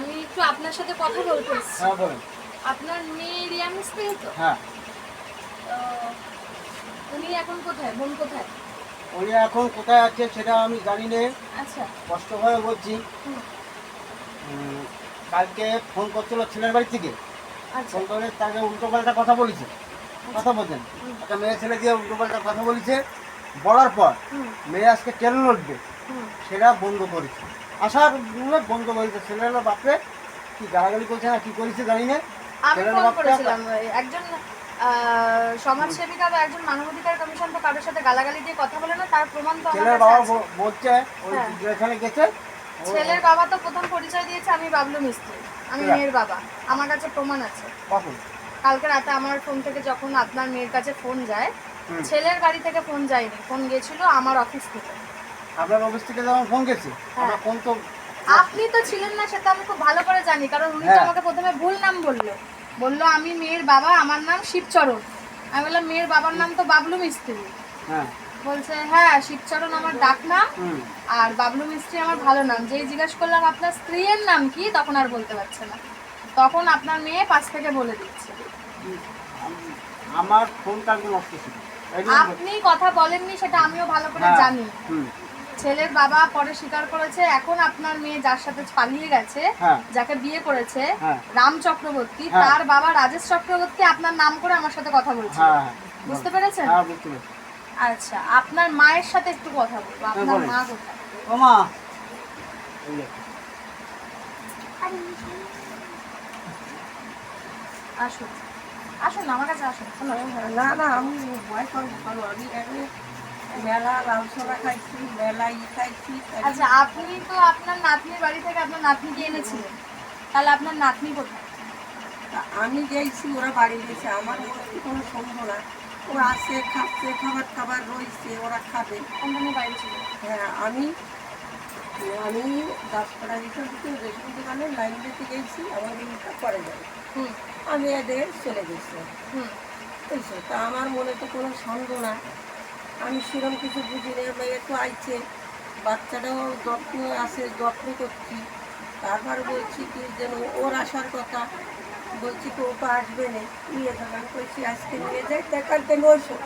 আমি একটু আপনার সাথে কথা বলতে হ্যাঁ বলেন। আপনার মেয়ে রিয়া মিস্ত্রি তো? হ্যাঁ। তো উনি এখন কোথায়? বোন কোথায়? উনি এখন কোথায় আছে সেটা আমি জানি না। আচ্ছা। স্পষ্টভাবে বলছি। কালকে ফোন করছিল ছেলের বাড়ি থেকে। আচ্ছা। ফোন করে তাকে উল্টো পাল্টা কথা বলেছে। কথা বলছেন। একটা মেয়ে ছেলে দিয়ে উল্টো পাল্টা কথা বলেছে। বলার পর মেয়ে আজকে ট্রেন উঠবে সেটা বন্ধ করেছে। আসার বন্ধ করেছে ছেলের বাপরে কি গালাগালি করছে না কি করেছে জানি না। আমি ফোন করেছিলাম। একজন সমাজসেবিকা বা একজন মানবাধিকার কমিশন তো কারোর সাথে গালাগালি দিয়ে কথা বলে না তার প্রমাণ তো আমার ছেলের বাবা বলছে ওই হ্যাঁ। যেখানে গেছে। ও- ছেলের বাবা তো প্রথম পরিচয় দিয়েছে আমি বাবলু মিস্ত্রি। আমি হ্যাঁ। মেয়ের বাবা। আমার কাছে প্রমাণ আছে। কখন? কালকে রাতে আমার ফোন থেকে যখন আপনার মেয়ের কাছে ফোন যায় ছেলের বাড়ি থেকে ফোন যায়নি ফোন গেছিল আমার অফিস থেকে। আপনার অফিস থেকে যখন ফোন গেছে। হ্যাঁ। আমার ফোন তো আপনি তো ছিলেন না সেটা আমি খুব ভালো করে জানি কারণ উনি তো হ্যাঁ। আমাকে প্রথমে ভুল নাম বলল। বলল আমি মেয়ের বাবা আমার নাম শিবচরণ। আমি বললাম মেয়ের বাবার নাম তো বাবলু মিস্ত্রি। হ্যাঁ। বলছে হ্যাঁ শিবচরণ আমার ডাক নাম আর বাবলু মিস্ত্রি আমার ভালো নাম। যেই জিজ্ঞাসা করলাম আপনার স্ত্রীর নাম কি? তখন আর বলতে পারছে না। তখন আপনার মেয়ে পাশ থেকে বলে দিচ্ছে। আমার ফোন কালকে নষ্ট ছিল। আপনি কথা বলেননি সেটা আমিও ভালো করে হ্যাঁ, জানি। ছেলের বাবা পরে স্বীকার করেছে এখন আপনার মেয়ে যার সাথে পালিয়ে গেছে হ্যাঁ। যাকে বিয়ে করেছে হ্যাঁ। রাম চক্রবর্তী হ্যাঁ। তার বাবা রাজেশ চক্রবর্তী আপনার নাম করে আমার সাথে কথা বলছে। বুঝতে পেরেছেন? হ্যাঁ বুঝতে পেরেছি। আচ্ছা আপনার মায়ের সাথে একটু কথা বলব আপনার মা কোথায়? ও মা। আসুন। আসুন আমার কাছে আসুন। না না আমি অনেক ভালো আমি মেলা লাউসরা খাইছি মেলা ই খাইছি আচ্ছা আপনি তো আপনার নাতনির বাড়ি থেকে আপনার নাতনিকে এনেছিলেন। তাহলে আপনার নাতনি কোথায়? আমি গেছি ওরা বাড়ি গেছে আমার কোনো সম্ভব না। ওরা আসে খাচ্ছে খাবার খাবার রয়েছে ওরা খাবে। বাড়ি ছিল। হ্যাঁ আমি আমি দাসপাড়া এখান থেকে রেশন দোকানে লাইন দিতে গেছি আমার দিনটা পরে যাবে হুম। আমি এদের চলে গেছি। তা আমার মনে তো কোনো সন্দেহ না। আমি সেরকম কিছু বুঝি না বা একটু আইছে। বাচ্চাটাও যত্ন আছে যত্ন করছি। তারপর বলছি কি যেন ওর আসার কথা। বলছি কি ও তো আসবে না। নিয়ে যাবে। আমি বলছি আজকে নিয়ে যাই তা কালকে নয়শো।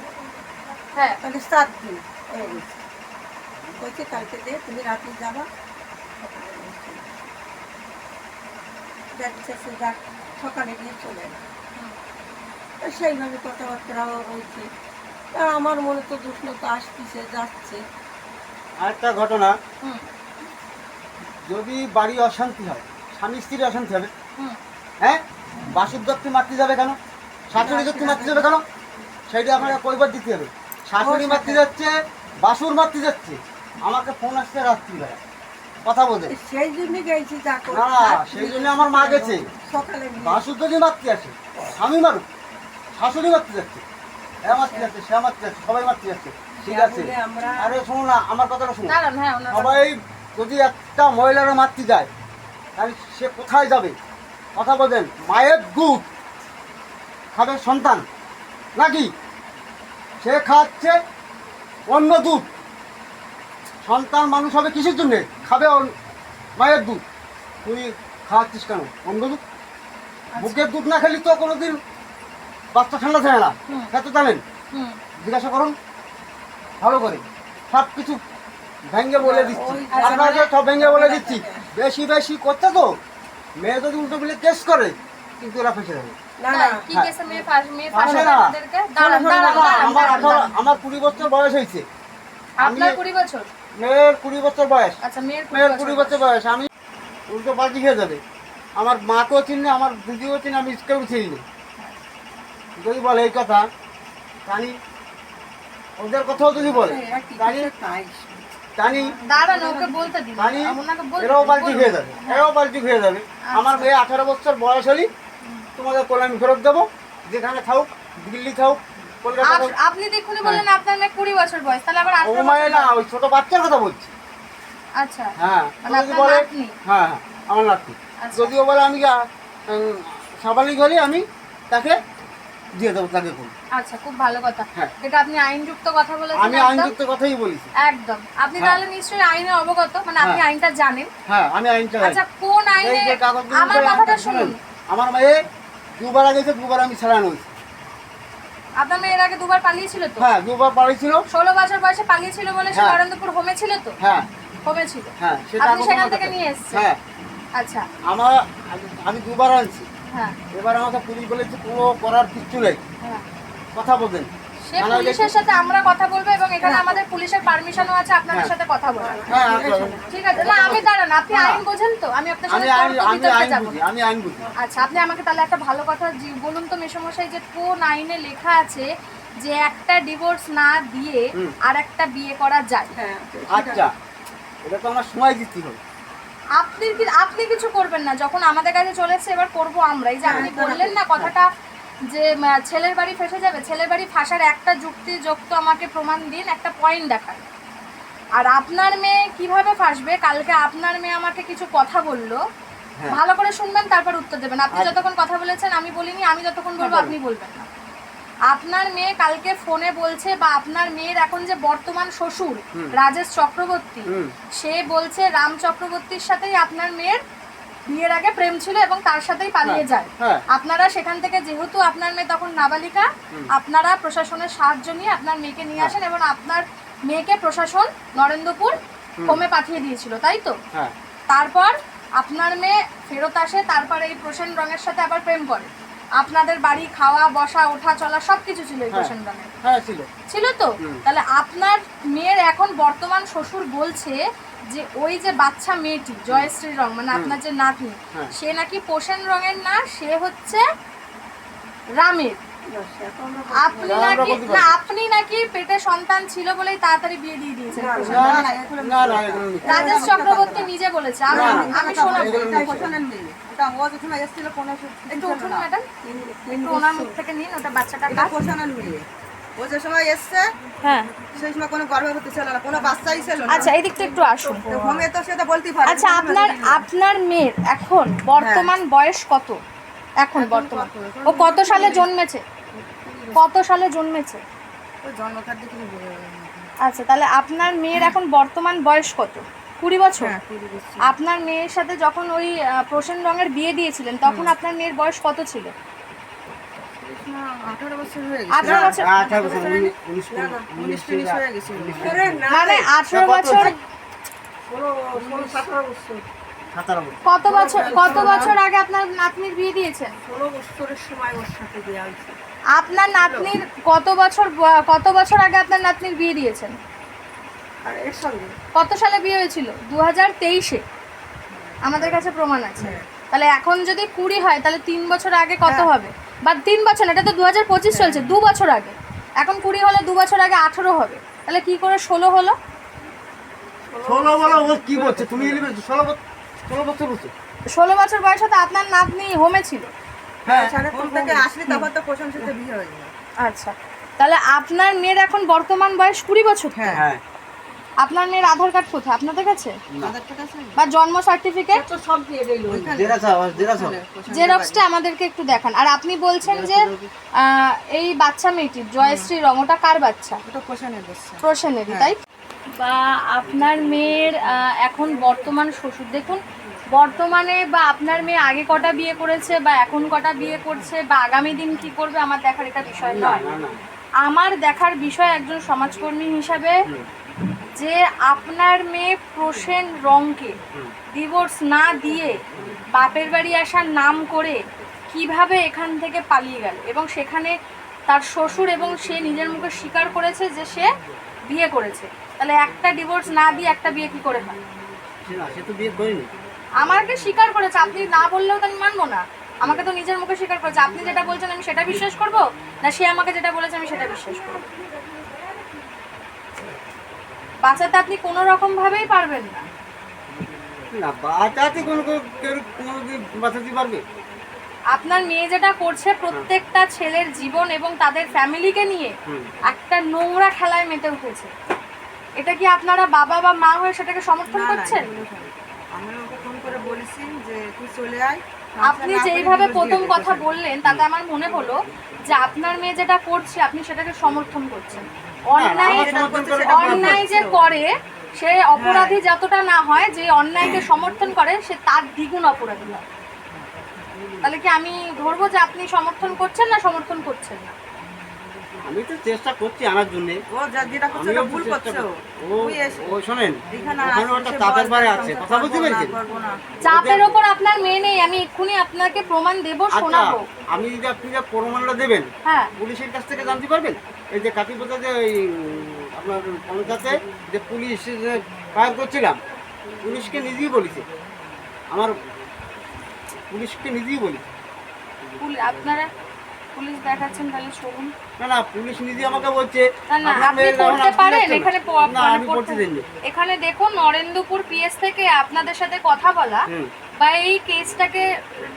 হ্যাঁ। তাহলে সাত দিন হয়ে গেছে। বলছি কালকে যে তুমি রাতে যাবা। যাচ্ছে সে যাক সকালে গিয়ে চলে সেইভাবে কথাবার্তাও রয়েছে আর আমার মনে তো দুষ্ণতা আসতেছে যাচ্ছে। আরেকটা ঘটনা। যদি বাড়ি অশান্তি হয় স্বামী স্ত্রীর অশান্তি হবে। হ্যাঁ? বাসুর দত্তি মারতে যাবে কেন? শাশুড়ি দত্তি মারতে যাবে কেন? সেইটা আপনাকে কয়বার দিতে হবে। শাশুড়ি মারতে যাচ্ছে বাসুর মারতে যাচ্ছে। আমাকে ফোন আসছে রাত্রিবেলা কথা বলে। সেই জন্য গেছি না, সেই জন্য আমার মা গেছে। সকালে বাসুর যদি মারতে আসে। স্বামী মারুক। শাশুড়ি মারতে যাচ্ছে। হ্যাঁ মারতে যাচ্ছে সে মারতে যাচ্ছে সবাই মারতে যাচ্ছে। ঠিক আছে? আরে শোনো না আমার কথাটা শোনো। হ্যাঁ সবাই যদি একটা মহিলারা মারতে যায় তাহলে সে কোথায় যাবে? কথা বলবেন মায়ের দুধ খাবে সন্তান নাকি? সে খাচ্ছে অন্য দুধ। সন্তান মানুষ হবে কিসের জন্যে? খাবে মায়ের দুধ। তুই খাওয়াচ্ছিস কেন? অন্য দুধ? বুকের দুধ না খেলি তো কোনোদিন? বাচ্চা ঠান্ডা থাকে না। হুম। খেতে জানেন। হুম। জিজ্ঞাসা করুন ভালো করে। সব কিছু ভেঙে বলে দিচ্ছি। ওই আপনাকে সব ভেঙে বলে দিচ্ছি। বেশি বেশি করতে তো? মেয়ে যদি উল্টো মিলে কেস করে কিন্তু এরা ফেসে যাবে। আমার কুড়ি বছর বয়স হয়েছে। মেয়ের কুড়ি বছর বয়স। আচ্ছা মেয়ের কুড়ি বছর বয়স। আমি উল্টো পাল্টি খেয়ে যাবে। আমার মাকেও চিনি আমার দিদিও চিনি আমি কেউ চিনি। না। যদি বলে এই কথা জানি ওদের কথাও যদি বলে বলতে জানি ওনাকে বলতে এরাও পাল্টি বলুন। যাবে এরাও পাল্টি খেয়ে যাবে। আমার মেয়ে আঠারো বছর বয়স হলি তোমাদের কোলে আমি ফেরত দেবো যেখানে থাকুক দিল্লি থাকুক আপনি দেখুন বললেন আপনার মেয়ে কুড়ি বছর বয়স তাহলে আবার ও মায়ের না ওই ছোট বাচ্চার কথা বলছি। আচ্ছা। হ্যাঁ মানে বলে হ্যাঁ হ্যাঁ আমার নাতনি। আচ্ছা। যদিও বলে আমি সাবালিক হলে আমি তাকে দিয়ে দেবো তাকে করব আচ্ছা খুব ভালো কথা। হ্যাঁ। এটা আপনি আইনযুক্ত কথা বলেছেন আমি আইনযুক্ত কথাই বলেছি। একদম। আপনি হ্যাঁ। তাহলে নিশ্চয়ই আইনে অবগত মানে আপনি হ্যাঁ। আইনটা জানেন। হ্যাঁ আমি আইনটা আচ্ছা কোন আইনে আমার কথাটা শুনুন। আমার মেয়ে দুবার আগে দুবার আমি ছাড়ানো হয়েছি। আপনার মেয়ের আগে দুবার পালিয়েছিল তো? হ্যাঁ দুবার ষোলো বছর বয়সে পালিয়েছিল বলে সে হ্যাঁ। নরেন্দ্রপুর হোমে ছিল তো? হ্যাঁ। হোমে ছিল হ্যাঁ সেটা আপনি আমার সেখান থেকে নিয়ে। এসেছেন। হ্যাঁ। আচ্ছা। আমার আমি- দুবার আনছি। হ্যাঁ এবার আমাকে পুলিশ বলেছে কোনো করার কিচ্ছু নেই। হ্যাঁ। কথা বলবেন। সে পুলিশের সাথে আমরা কথা বলব এবং এখানে আমাদের পুলিশের পারমিশনও আছে আপনাদের হ্যাঁ। সাথে কথা বলার। হ্যাঁ। ঠিক আছে? না আমি দাঁড়ান আপনি। আইন বোঝেন তো? আমি আপনার সাথে আমি আইন বুঝি আচ্ছা আপনি আমাকে তাহলে একটা ভালো কথা বলুন তো মেসমশাই যে কোন আইনে লেখা আছে যে একটা ডিভোর্স না দিয়ে আর একটা বিয়ে করা যায়? হ্যাঁ আচ্ছা এটা তো আমার সময় দিতে হবে। আপনি কি আপনি কিছু করবেন না। যখন আমাদের কাছে চলে এসেছে এবার করব আমরা। এই যে আপনি হ্যাঁ, বললেন না কথাটা যে ছেলের বাড়ি ফেসে যাবে। ছেলের বাড়ি ফাঁসার একটা যুক্তি যুক্ত আমাকে প্রমাণ দিন একটা পয়েন্ট দেখান। আর আপনার মেয়ে কীভাবে ফাঁসবে? কালকে আপনার মেয়ে আমাকে কিছু কথা বলল। হ্যাঁ। ভালো করে শুনবেন তারপর উত্তর দেবেন। আপনি। যতক্ষণ কথা বলেছেন আমি বলিনি আমি যতক্ষণ বলব আপনি বলবেন না। আপনার মেয়ে কালকে ফোনে বলছে বা আপনার মেয়ের এখন যে বর্তমান শ্বশুর রাজেশ চক্রবর্তী সে বলছে রাম চক্রবর্তীর সাথেই আপনার মেয়ের বিয়ের আগে প্রেম ছিল এবং তার সাথেই পালিয়ে হ্যাঁ, যায়। হ্যাঁ। আপনারা সেখান থেকে যেহেতু আপনার মেয়ে তখন নাবালিকা আপনারা প্রশাসনের সাহায্য নিয়ে আপনার মেয়েকে নিয়ে হ্যাঁ। আসেন এবং আপনার মেয়েকে প্রশাসন নরেন্দ্রপুর হোমে। পাঠিয়ে দিয়েছিল তাই তো? তারপর আপনার মেয়ে ফেরত আসে তারপর এই প্রসেন রঙের সাথে আবার প্রেম করে। আপনাদের বাড়ি খাওয়া বসা ওঠা চলা সব কিছু ছিল এই হ্যাঁ। হ্যাঁ ছিল। ছিল তো? তাহলে আপনার মেয়ের এখন বর্তমান শ্বশুর বলছে যে ওই যে বাচ্চা মেয়েটি জয়শ্রী রং মানে আপনার যে নাতনি হ্যাঁ। সে নাকি পোষণ রঙের না সে হচ্ছে রামের। আপনি নাকি না আপনি নাকি পেটে সন্তান ছিল বলেই তাড়াতাড়ি বিয়ে দিয়ে দিয়েছেন। রাজেশ চক্রবর্তী নিজে বলেছে। আমি আমি- শোনাবো। এটা মেয়ে ওটা এসেছিল কোনো একটু উঠুন ম্যাডাম। একটু ওনার মুখ থেকে নিন ওটা বাচ্চাটা এটা মেয়ে ও যে সময় এসছে হ্যাঁ। সেই সময় কোনো গর্ভবতী ছিল না কোনো বাচ্চাই ছিল না। আচ্ছা এই দিকটা একটু আসুন। তো হোমে তো সেটা বলতেই পারে আচ্ছা আপনার আপনার মেয়ের এখন বর্তমান বয়স কত? এখন বর্তমান। ও কত সালে জন্মেছে? কত সালে জন্মেছে? আচ্ছা তাহলে আপনার মেয়ের এখন বর্তমান বয়স কত? কুড়ি বছর? হ্যাঁ কুড়ি বছর। আপনার মেয়ের সাথে যখন ওই প্রসেন রঙের বিয়ে দিয়েছিলেন তখন আপনার মেয়ের বয়স কত ছিল? হয়ে আচ্ছা হয়ে মানে আঠারো? বছর। কত বছর কত বছর আগে আপনার নাতনির বিয়ে দিয়েছেন? ষোলো বছরের সময় ওর সাথে দেওয়া হয়েছে। আপনার নাতনির কত বছর কত বছর আগে আপনার নাতনির বিয়ে দিয়েছেন? আর এর সঙ্গে? কত সালে বিয়ে হয়েছিল? দু হাজার তেইশে। আমাদের কাছে প্রমাণ আছে। তাহলে এখন যদি কুড়ি হয় তাহলে তিন বছর আগে কত হ্যাঁ। হবে? বা তিন বছর এটা তো দু হাজার পঁচিশ চলছে দু বছর আগে। এখন কুড়ি হলে দু বছর আগে আঠেরো হবে। তাহলে কি করে ষোলো হলো? ষোলো বলো ও কি বলছে? তুমি ষোলো বছর ষোলো বছর বলছো? ষোলো বছর বয়সে তো আপনার নাতনি হোমে ছিল? হ্যাঁ থেকে আসলে তখন তো কোশন বিয়ে হয়ে আচ্ছা। তাহলে আপনার মেয়ের এখন বর্তমান বয়স কুড়ি বছর। হ্যাঁ। হ্যাঁ। আপনার মেয়ের আধার কার্ড কোথায়? আপনাদের কাছে? না আধার কার্ড আছে বা জন্ম সার্টিফিকেট তো সব দিয়ে। জেরক্সটা আমাদেরকে একটু দেখান। আর আপনি বলছেন যে এই বাচ্চা মেয়েটির জয়শ্রী রং ওটা কার বাচ্চা? বসছে প্রসেনেরই তাই? বা আপনার মেয়ের এখন বর্তমান শ্বশুর দেখুন বর্তমানে বা আপনার মেয়ে আগে কটা বিয়ে করেছে বা এখন কটা বিয়ে করছে বা আগামী দিন কি করবে আমার দেখার এটা বিষয় নয়। আমার দেখার বিষয় একজন সমাজকর্মী হিসাবে যে আপনার মেয়ে প্রসেন রংকে ডিভোর্স না দিয়ে বাপের বাড়ি আসার নাম করে কীভাবে এখান থেকে পালিয়ে গেল? এবং সেখানে তার শ্বশুর এবং সে নিজের মুখে স্বীকার করেছে যে সে বিয়ে করেছে। তাহলে একটা ডিভোর্স না দিয়ে একটা বিয়ে কি করে হয়? সে তো বিয়ে করিনি। আমাকে স্বীকার করেছে আপনি না বললেও তো আমি মানবো না। আমাকে তো নিজের মুখে স্বীকার করেছে। আপনি যেটা বলছেন আমি সেটা বিশ্বাস করব? না সে আমাকে যেটা বলেছে আমি সেটা বিশ্বাস করব? বাঁচাতে আপনি কোনো রকম ভাবেই পারবেন না। না বাঁচাতে কোনো কোনো বাঁচাতে পারবে? আপনার মেয়ে যেটা করছে প্রত্যেকটা ছেলের জীবন এবং তাদের ফ্যামিলিকে নিয়ে একটা নোংরা খেলায় মেতে উঠেছে। এটা কি আপনারা বাবা বা মা হয়ে সেটাকে সমর্থন করছেন? আমরা ওকে ফোন করে বলেছি যে তুই চলে আয় আপনি যেইভাবে প্রথম কথা বললেন তাতে আমার মনে হলো যে আপনার মেয়ে যেটা করছে আপনি সেটাকে সমর্থন করছেন। অন্যায় যে করে সে অপরাধী যতটা না হয় যে অন্যায়কে সমর্থন করে সে তার দ্বিগুণ অপরাধী হয়। তাহলে কি আমি ধরবো যে আপনি সমর্থন করছেন না সমর্থন করছেন না? আমি তো চেষ্টা করছি আনার জন্য। ও যা যেটা করছে ওটা ভুল করছে ও। শোনেন ওখানে একটা সে বারে আছে কথা বুঝতে পেরেছেন? চাপের ওপর আপনার মেয়ে নেই আমি এক্ষুনি আপনাকে প্রমাণ দেব আচ্ছা শোনাবো। আমি যদি আপনি যে প্রমাণটা দেবেন হ্যাঁ। পুলিশের কাছ থেকে জানতে পারবেন? এই যে কাকিপোতা যে ওই আপনার পঞ্চায়েতে যে পুলিশ ফায়ার করছিলাম পুলিশকে নিজেই বলেছে। আমার পুলিশকে নিজেই বলি আপনারা পুলিশ দেখাচ্ছেন তাহলে না না পুলিশ নিজে আমাকে বলছে। না আপনি পারেন আমি এখানে দেখুন নরেন্দ্রপুর পিএস থেকে আপনাদের সাথে কথা বলা বা এই কেসটাকে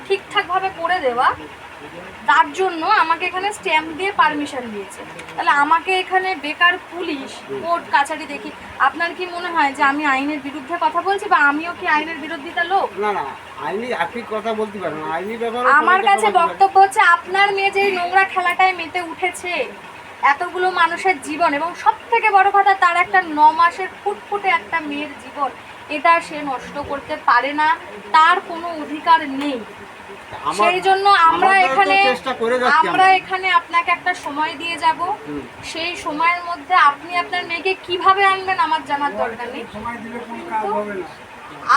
ঠিকঠাক ভাবে করে দেওয়া। তার জন্য আমাকে এখানে স্ট্যাম্প দিয়ে পারমিশন দিয়েছে। তাহলে আমাকে এখানে বেকার পুলিশ কোর্ট কাছারি দেখি আপনার কি মনে হয় যে আমি আইনের বিরুদ্ধে কথা বলছি বা আমিও কি আইনের বিরোধিতা লোক? না না আইনি আপনি কথা বলতে পারেন আইনি ব্যাপার আমার কাছে বক্তব্য হচ্ছে আপনার মেয়ে যে নোংরা খেলাটায় মেতে উঠেছে এতগুলো মানুষের জীবন এবং সব থেকে বড় কথা তার একটা ন মাসের ফুটফুটে একটা মেয়ের জীবন এটা সে নষ্ট করতে পারে না তার কোনো অধিকার নেই। সেই জন্য আমরা এখানে আমরা এখানে আপনাকে একটা সময় দিয়ে যাব। সেই সময়ের মধ্যে আপনি আপনার মেয়েকে কীভাবে আনবেন আমার জানার দরকার নেই।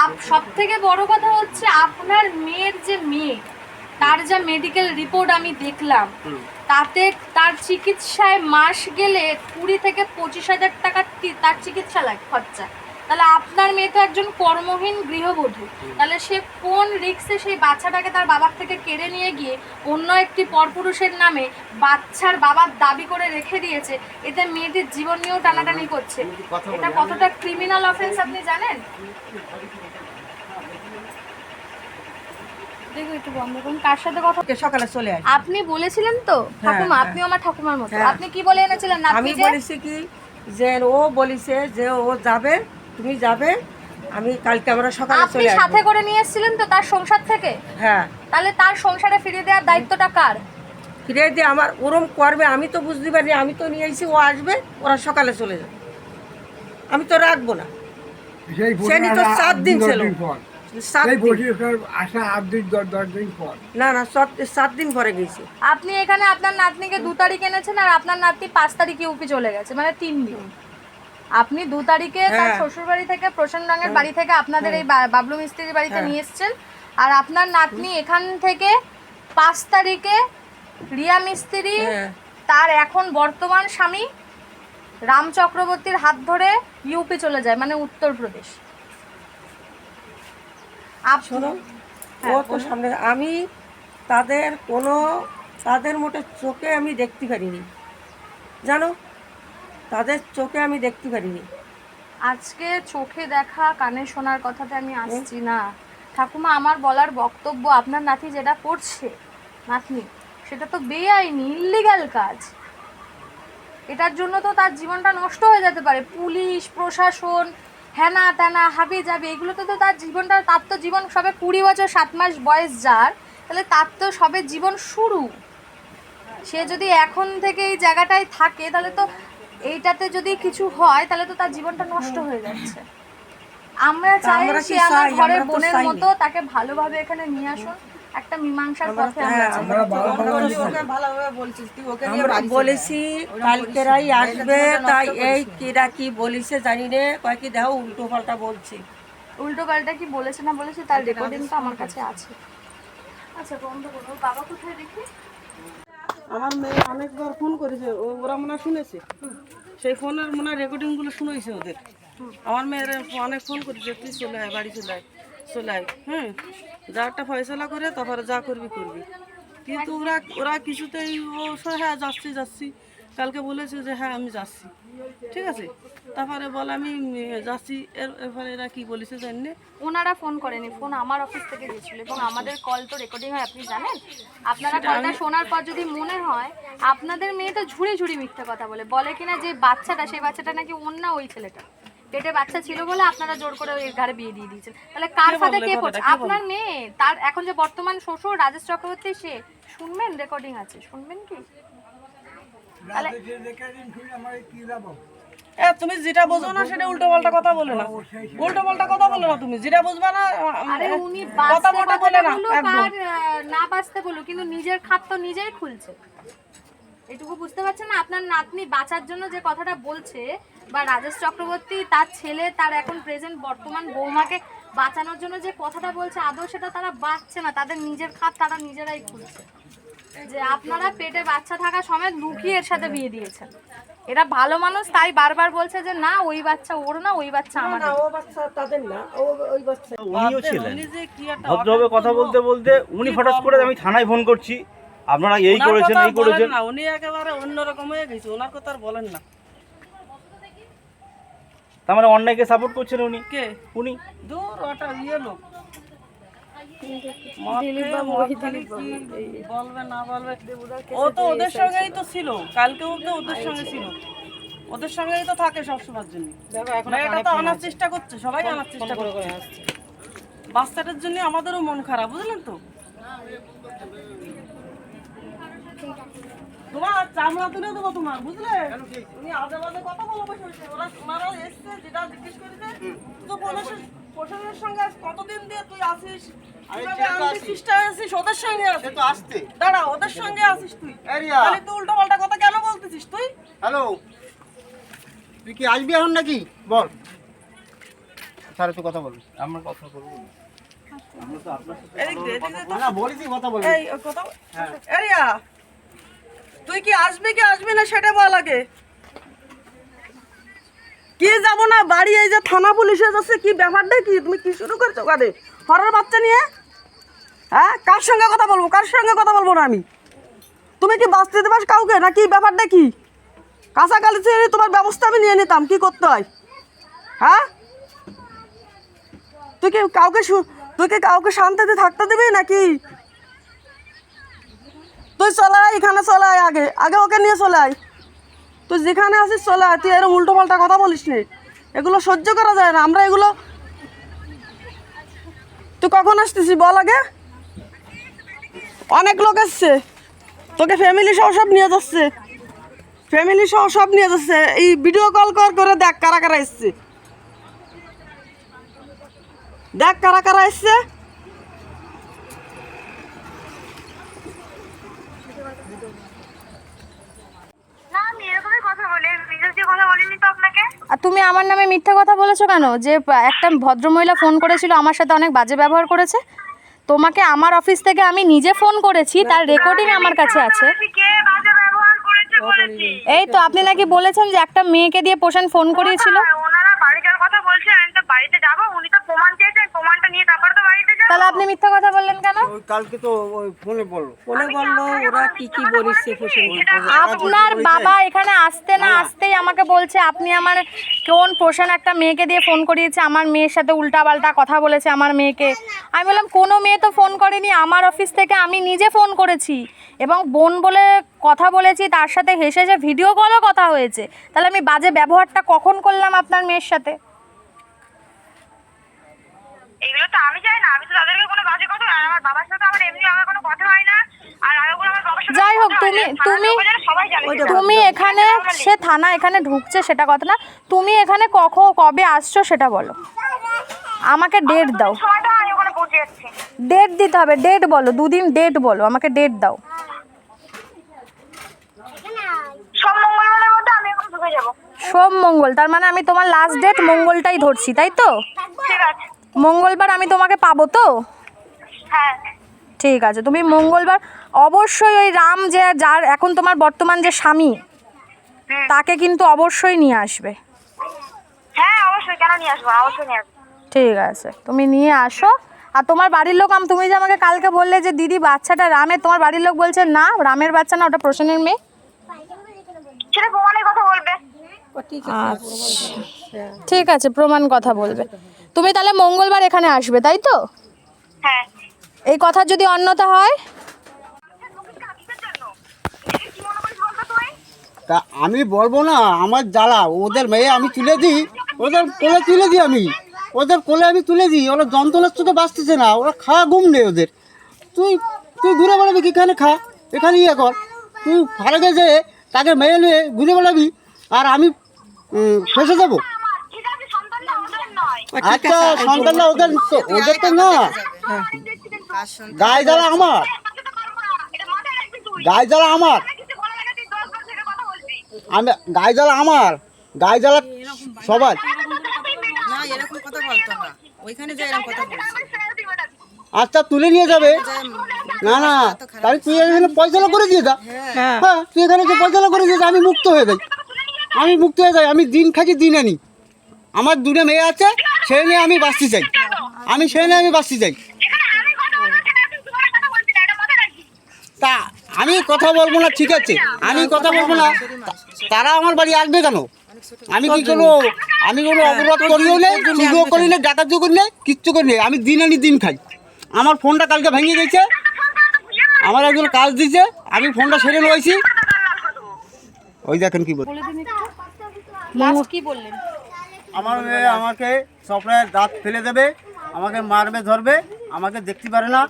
আপ সব থেকে বড় কথা হচ্ছে আপনার মেয়ের যে মেয়ে তার যা মেডিকেল রিপোর্ট আমি দেখলাম তাতে তার চিকিৎসায় মাস গেলে কুড়ি থেকে পঁচিশ হাজার টাকা তার চিকিৎসা লাগে খরচা। তাহলে আপনার মেয়ে তো একজন কর্মহীন গৃহবধূ। তাহলে সে কোন রিক্সে সেই বাচ্চাটাকে তার বাবার থেকে কেড়ে নিয়ে গিয়ে অন্য একটি পরপুরুষের নামে বাচ্চার বাবার দাবি করে রেখে দিয়েছে? এতে মেয়েটির জীবন নিয়েও টানাটানি করছে। এটা কতটা ক্রিমিনাল অফেন্স আপনি জানেন? একটু কার সাথে কথা সকালে চলে আপনি বলেছিলেন তো? ঠাকুমা হ্যাঁ। আপনিও আমার ঠাকুমার মতো। হ্যাঁ। আপনি কি বলে এনেছিলেন আমি বলেছি কি যে ও বলিছে যে ও যাবে তুমি যাবে আমি কালকে আমরা সকালে আপনি চলে সাথে করে নিয়ে এসেছিলেন তো তার সংসার থেকে? হ্যাঁ। তাহলে তার সংসারে ফিরিয়ে দেওয়ার দায়িত্বটা কার? ফিরে দিয়ে আমার ওরম করবে আমি তো বুঝতে পারি আমি তো নিয়ে এসেছি ও আসবে ওরা সকালে চলে যাবে। আমি তো রাখব না। সেই সে নি তো সাত দিন ছিল। সাত সেই দিন। বসে আসা আট দিন দশ দশ দিন পর। না না সাত সাত দিন পরে গেছি। আপনি এখানে আপনার নাতনিকে দু তারিখ এনেছেন আর আপনার নাতনি পাঁচ তারিখে উপি চলে গেছে মানে তিন দিন। আপনি দু তারিখে তার হ্যাঁ। শ্বশুর বাড়ি থেকে প্রসেন রঙের বাড়ি থেকে আপনাদের এই বাবলু মিস্ত্রির বাড়িতে হ্যাঁ। নিয়ে এসছেন। আর আপনার নাতনি এখান থেকে পাঁচ তারিখে রিয়া মিস্ত্রি হ্যাঁ। তার এখন বর্তমান স্বামী রাম চক্রবর্তীর হাত ধরে ইউপি চলে যায় মানে উত্তরপ্রদেশ। আপ শোনো হ্যাঁ, ও তো সামনে আমি তাদের কোনো তাদের মোটে চোখে আমি দেখতে পারিনি। জানো তাদের চোখে আমি দেখতে পারিনি। আজকে চোখে দেখা কানে শোনার কথাতে আমি আসছি না। ঠাকুমা আমার বলার বক্তব্য আপনার নাতি যেটা করছে নাতনি সেটা তো বেআইনি ইল্লিগাল কাজ। এটার জন্য তো তার জীবনটা নষ্ট হয়ে যেতে পারে। পুলিশ প্রশাসন হ্যানা ত্যানা হাবি যাবে এগুলোতে তো তার জীবনটা তার তো জীবন সবে কুড়ি বছর সাত মাস বয়স যার তাহলে তার তো সবে জীবন শুরু। সে যদি এখন থেকে এই জায়গাটায় থাকে তাহলে তো এইটাতে যদি কিছু হয় তাহলে তো তার জীবনটা নষ্ট হয়ে যাচ্ছে। আমরা চাই সে আমার? ঘরের বোনের মতো তাকে ভালোভাবে এখানে নিয়ে আসুন। একটা মীমাংসার পথে আমরা হ্যাঁ, আমরা বলেছি কালকেরাই আসবে তাই এই কিরা কি বলিছে জানি নে কয় কি দেখো উল্টো পাল্টা বলছি। উল্টো পাল্টা কি বলেছে না বলেছে তার রেকর্ডিং তো আমার কাছে আছে। আচ্ছা বন্ধ করো। বাবা কোথায় দেখি? আমার মেয়ে অনেকবার ফোন করেছে ওরা মনে শুনেছে। সেই ফোনের মনে রেকর্ডিংগুলো শুনেছে ওদের। আমার মেয়ের অনেক ফোন করেছে, তুই চলে আয়, বাড়ি চলে আয় চলে আয়। হ্যাঁ যা একটা ফয়সলা করে, তারপরে যা করবি করবি। কিন্তু ওরা ওরা কিছুতেই ও হ্যাঁ যাচ্ছি যাচ্ছি। কালকে বলেছে যে হ্যাঁ আমি যাচ্ছি। ঠিক আছে? তারপরে বলে আমি যাচ্ছি। এরপরে এরা কি বলেছে জানি ওনারা ফোন করেনি ফোন আমার অফিস থেকে গিয়েছিল এবং আমাদের কল তো রেকর্ডিং হয় আপনি জানেন? আপনারা কলটা শোনার পর যদি মনে হয় আপনাদের মেয়ে তো ঝুড়ি ঝুড়ি মিথ্যা কথা বলে। বলে কিনা যে বাচ্চাটা সেই বাচ্চাটা নাকি অন্য ওই ছেলেটা। পেটে বাচ্চা ছিল বলে আপনারা জোর করে ওই ঘরে বিয়ে দিয়ে দিয়েছেন। তাহলে কার সাথে কে করছে আপনার মেয়ে? তার এখন যে বর্তমান শ্বশুর রাজেশ চক্রবর্তী সে? শুনবেন রেকর্ডিং আছে। শুনবেন কি? তাহলে- তুমি যেটা বোঝো না সেটা উল্টো পাল্টা কথা বলে না। উল্টো পাল্টা কথা বলে না তুমি। যেটা বুঝবে না কথা মোটা বলে না না বাঁচতে বলুক কিন্তু নিজের খাত তো নিজেই খুলছে। এটুকু বুঝতে পারছেন না? আপনার নাতনি বাঁচার জন্য যে কথাটা বলছে বা রাজেশ চক্রবর্তী তার ছেলে তার এখন প্রেজেন্ট বর্তমান বৌমাকে বাঁচানোর জন্য যে কথাটা বলছে আদৌ সেটা তারা বাঁচছে না? তাদের নিজের খাত তারা নিজেরাই খুলছে। যে আপনারা পেটে বাচ্চা থাকা সময় লুকিয়ে এর সাথে বিয়ে দিয়েছেন। এরা ভালো মানুষ তাই বারবার বলছে যে না ওই বাচ্চা ওর না ওই বাচ্চা আমার না ও বাচ্চা তাদের না ও ওই বাচ্চা। উনিও ছিলেন। উনি যে কি একটা ভদ্রভাবে কথা বলতে বলতে উনি হঠাৎ করে আমি থানায় ফোন করছি। আপনারা এই করেছেন এই করেছেন। না উনি একেবারে অন্যরকম হয়ে গেছে ওনার কথা আর বলেন না। তার মানে অন্যায়কে সাপোর্ট করছেন উনি। কে? উনি। দূর ওটা ইয়ে লোক মদ খেয়ে মদ খালি কি বলবে না বলবে ও তো ওদের সঙ্গেই তো ছিল। কালকেও তো ওদের সঙ্গে ছিল। ওদের সঙ্গেই তো থাকে সবসময়ের জন্য। মেয়েটা তো আনার চেষ্টা করছে সবাই আনার চেষ্টা করছে। বাচ্চাটার জন্য আমাদেরও মন খারাপ বুঝলেন তো? তোমার চামড়া তুলে দেবো তোমার বুঝলে? তুমি আজে বাজে কথা বলো বসে বসে ওরা ওনারা এসছে যেটা জিজ্ঞেস করেছে তো প্রশাসনের সঙ্গে আজ কতদিন দিয়ে তুই আসিস কীভাবে আনবি চেষ্টা আসিস ওদের সঙ্গে আসিস দাঁড়া ওদের সঙ্গে আসিস তুই? তুই উল্টো পাল্টা কথা কেন বলতেছিস তুই? হ্যালো। তুই কি আসবি এখন নাকি? বল। স্যার তুই কথা বল আমরা কথা বলব এরিয়া তুই কি আসবি কি আসবি না সেটা বল আগে। কি যাব না? বাড়ি এই যে থানা পুলিশে যাচ্ছে, কি ব্যাপারটা কি? তুমি কি শুরু করছ কাদে হরের বাচ্চা নিয়ে? হ্যাঁ? কার সঙ্গে কথা বলব? কার সঙ্গে কথা বলব না আমি? তুমি কি বাঁচতে দেবাস কাউকে? না কি ব্যাপারটা কি? কাছাকাছি তোমার ব্যবস্থা আমি নিয়ে নিতাম, কি করতে হয়? হ্যাঁ? তুই কি কাউকে তুই কি কাউকে শান্তিতে থাকতে দিবি নাকি? তুই চলে আয়, এখানে চলে আয় আগে। আগে ওকে নিয়ে চলে তুই যেখানে আছিস চলে আয়। তুই উল্টো পাল্টা কথা বলিস নি। এগুলো সহ্য করা যায় না। আমরা এগুলো তুই কখন আসতেছিস বল আগে? অনেক লোক এসছে। তোকে ফ্যামিলি সহ সব নিয়ে যাচ্ছে। ফ্যামিলি সহ সব নিয়ে যাচ্ছে। এই ভিডিও কল কর করে দেখ কারা কারা এসছে। দেখ কারা কারা এসছে না আমি এরকমই কথা বলি মেজাজ দিয়ে কথা বলিনি তো আপনাকে আর তুমি আমার নামে মিথ্যা কথা বলেছ কেন? যে একটা ভদ্রমহিলা ফোন করেছিল আমার সাথে অনেক বাজে ব্যবহার করেছে। তোমাকে আমার অফিস থেকে আমি নিজে ফোন করেছি তার রেকর্ডিং আমার কাছে আছে। এই তো আপনি নাকি বলেছেন যে একটা মেয়েকে দিয়ে পোষণ ফোন করিয়েছিল? ওনারা বাড়ি যাওয়ার কথা বলছে আমি তো বাড়িতে যাব উনি তো প্রমাণ চেয়েছেন প্রমাণটা নিয়ে তারপরে তো বাড়িতে যাব। তাহলে আপনি মিথ্যা কথা বললেন কেন? ওই কালকে তো ওই ফোনে বলল। ফোনে বলল ওরা কি কি বলিছে আপনার বাবা এখানে আসতে না আসতেই আমাকে বলছে আপনি আমার কোন পোষণ একটা মেয়েকে দিয়ে ফোন করিয়েছে? আমার মেয়ের সাথে উল্টাপাল্টা কথা বলেছে আমার মেয়েকে। আমি বললাম কোনো মেয়ে তো ফোন করেনি আমার অফিস থেকে আমি নিজে ফোন করেছি এবং বোন বলে কথা বলেছি তার সাথে হেসে হেসে ভিডিও কলও কথা হয়েছে। তাহলে আমি বাজে ব্যবহারটা কখন করলাম আপনার মেয়ের সাথে? এগুলো তো আমি জানি না আমি তো তাদেরকে কোনো বাজে কথা আর আমার বাবার সাথে আমার এমনি আমার কোনো কথা হয় না। আর আগেগুলো আমার বাবার সাথে যাই হোক। তুমি- তুমি-। তুমি এখানে সে থানা এখানে ঢুকছে সেটা কথা না। তুমি এখানে কখন কবে আসছো সেটা বলো। আমাকে ডেট দাও। ডেট দিতে হবে ডেট বলো দুদিন ডেট বলো আমাকে ডেট দাও। সব মঙ্গলবারের মধ্যে আমি ওখানে ঢুকে যাব। সোম মঙ্গল তার মানে আমি তোমার লাস্ট ডেট মঙ্গলটাই ধরছি তাই তো? ঠিক আছে। মঙ্গলবার আমি তোমাকে পাবো তো? হ্যাঁ। ঠিক আছে তুমি মঙ্গলবার অবশ্যই ওই রাম যে যার এখন তোমার বর্তমান যে স্বামী তাকে কিন্তু অবশ্যই নিয়ে আসবে। হ্যাঁ অবশ্যই কেন নিয়ে আসব? অবশ্যই নিয়ে আসব। ঠিক আছে তুমি নিয়ে আসো। আর তোমার বাড়ির লোক আম তুমি যে আমাকে কালকে বললে যে দিদি বাচ্চাটা রামের তোমার বাড়ির লোক বলছে না রামের বাচ্চা না ওটা প্রসন্নের মেয়ে? সেটা প্রমাণের কথা বলবে। ঠিক ঠিক আছে প্রমাণ কথা বলবে। তুমি তাহলে মঙ্গলবার এখানে আসবে তাই তো? হ্যাঁ। এই কথা যদি অন্যতা হয়? মনে তা আমি বলব না আমার জ্বালা ওদের মেয়ে আমি তুলে দিই ওদের কোলে তুলে দিই আমি ওদের কোলে আমি তুলে দিই ওরা যন্ত্রণার চোখে বাঁচতেছে না ওরা খাওয়া ঘুম নেই ওদের। তুই তুই ঘুরে বেড়াবি কি এখানে খা এখানে ইয়ে কর। তুই ফারাকে যে তাকে মেয়ে নিয়ে ঘুরে বেড়াবি আর আমি ফেসে যাব আমার ঠিক আছে সন্তানটা ওদের নয় আচ্ছা সন্তানরা ওদের ওদের তো না গায়ে জ্বালা আমার গায়ে জ্বালা আমার কিছু বলে লাগে তুই দশ বার থেকে কথা বলছিস আমি গায়ে জ্বালা আমার। গায়ে জ্বালা সবার। না এরকম কথা বলতো না। ওইখানে যে এরকম কথা বলছে। আমার ছেড়ে দিবে না আচ্ছা তুলে নিয়ে যাবে। না না তাহলে তুই এখানে পয়সালা করে দিয়ে যা। হ্যাঁ। তুই এখানে যে পয়সালা করে দিয়ে যা আমি মুক্ত হয়ে যাই। আমি মুক্ত হয়ে যাই। আমি দিন খাচ্ছি দিন আনি। আমার দুটো মেয়ে আছে। সেই নিয়ে আমি বাঁচতে চাই। আমি সেই নিয়ে আমি বাঁচতে চাই। তা আমি কথা বলব না ঠিক আছে। আমি কথা বলব না। তারা আমার বাড়ি আসবে কেন? আমি কি কোনো আমি কোনো অপরাধ করিও নেই চুরিও করি না ডাকাতিও করি না কিচ্ছু করি না আমি দিন আনি দিন খাই। আমার ফোনটা কালকে ভেঙে গেছে। আমার একজন কাজ দিছে আমি ফোনটা সেরে লইছি। ওই দেখেন কি বল কি বললেন? আমার মেয়ে আমাকে সপ্তাহে দাঁত ফেলে দেবে আমাকে মারবে ধরবে আমাকে দেখতে পারে না।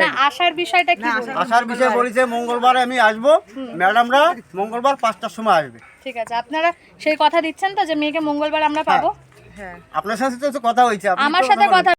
না আসার বিষয়টা কি? আসার বিষয়ে বলেছে মঙ্গলবার আমি আসব। ম্যাডামরা মঙ্গলবার পাঁচটার সময় আসবে। ঠিক আছে আপনারা সেই কথা দিচ্ছেন তো যে মেয়েকে মঙ্গলবার আমরা পাবো? আপনার সাথে তো কথা হয়েছে আপনি আমার সাথে কথা